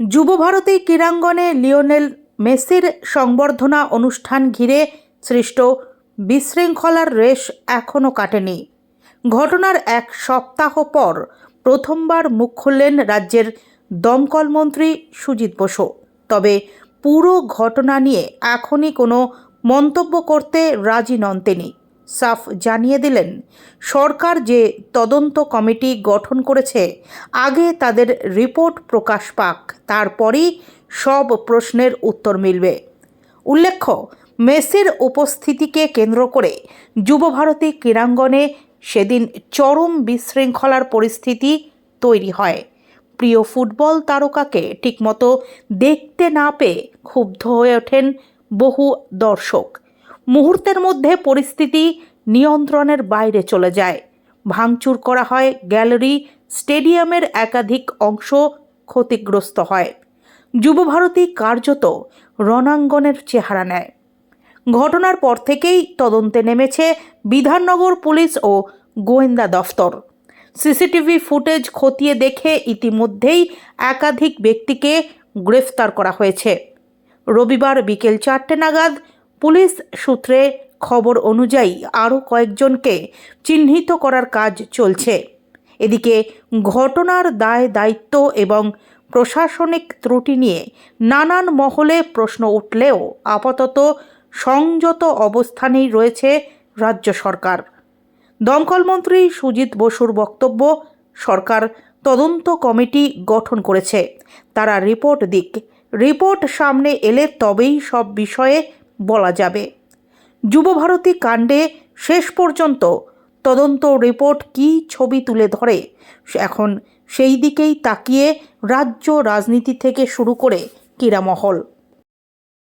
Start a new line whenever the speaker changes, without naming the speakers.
Yuva Bharati ক্রীড়াঙ্গনে Lionel মেসির সংবর্ধনা অনুষ্ঠান ঘিরে সৃষ্ট বিশৃঙ্খলার রেশ এখনও কাটেনি। ঘটনার এক সপ্তাহ পর প্রথমবার মুখ খুললেন রাজ্যের দমকলমন্ত্রী সুজিত বসু। তবে পুরো ঘটনা নিয়ে এখনই কোনো মন্তব্য করতে রাজি নন তিনি। সাফ জানিয়ে দিলেন, সরকার যে তদন্ত কমিটি গঠন করেছে, আগে তাদের রিপোর্ট প্রকাশ পাক, তারপরই সব প্রশ্নের উত্তর মিলবে। উল্লেখ্য, মেসির উপস্থিতিকে কেন্দ্র করে যুবভারতী ক্রীড়াঙ্গনে সেদিন চরম বিশৃঙ্খলার পরিস্থিতি তৈরি হয়। প্রিয় ফুটবল তারকাকে ঠিকমতো দেখতে না পেয়ে ক্ষুব্ধ হয়ে ওঠেন বহু দর্শক। মুহূর্তের মধ্যে পরিস্থিতি নিয়ন্ত্রণের বাইরে চলে যায়। ভাঙচুর করা হয় গ্যালারি, স্টেডিয়ামের একাধিক অংশ ক্ষতিগ্রস্ত হয়। যুবভারতী কার্যত রণাঙ্গনের চেহারা নেয়। ঘটনার পর থেকেই তদন্তে নেমেছে বিধাননগর পুলিশ ও গোয়েন্দা দফতর। সিসিটিভি ফুটেজ খতিয়ে দেখে ইতিমধ্যেই একাধিক ব্যক্তিকে গ্রেফতার করা হয়েছে। রবিবার বিকেল চারটে নাগাদ পুলিশ সূত্রে খবর অনুযায়ী আরও কয়েকজনকে চিহ্নিত করার কাজ চলছে। এদিকে ঘটনার দায় দায়িত্ব এবং প্রশাসনিক ত্রুটি নিয়ে নানান মহলে প্রশ্ন উঠলেও আপাতত সংযত অবস্থানেই রয়েছে রাজ্য সরকার। দমকলমন্ত্রী সুজিত বসুর বক্তব্য, সরকার তদন্ত কমিটি গঠন করেছে। তারা রিপোর্ট দিক, রিপোর্ট সামনে এলে তবেই সব বিষয়ে বলা যাবে। যুবভারতী কাণ্ডে শেষ পর্যন্ত তদন্ত রিপোর্ট কি ছবি তুলে ধরে, এখন সেই দিকেই তাকিয়ে রাজ্য রাজনীতি থেকে শুরু করে ক্রীড়ামহল।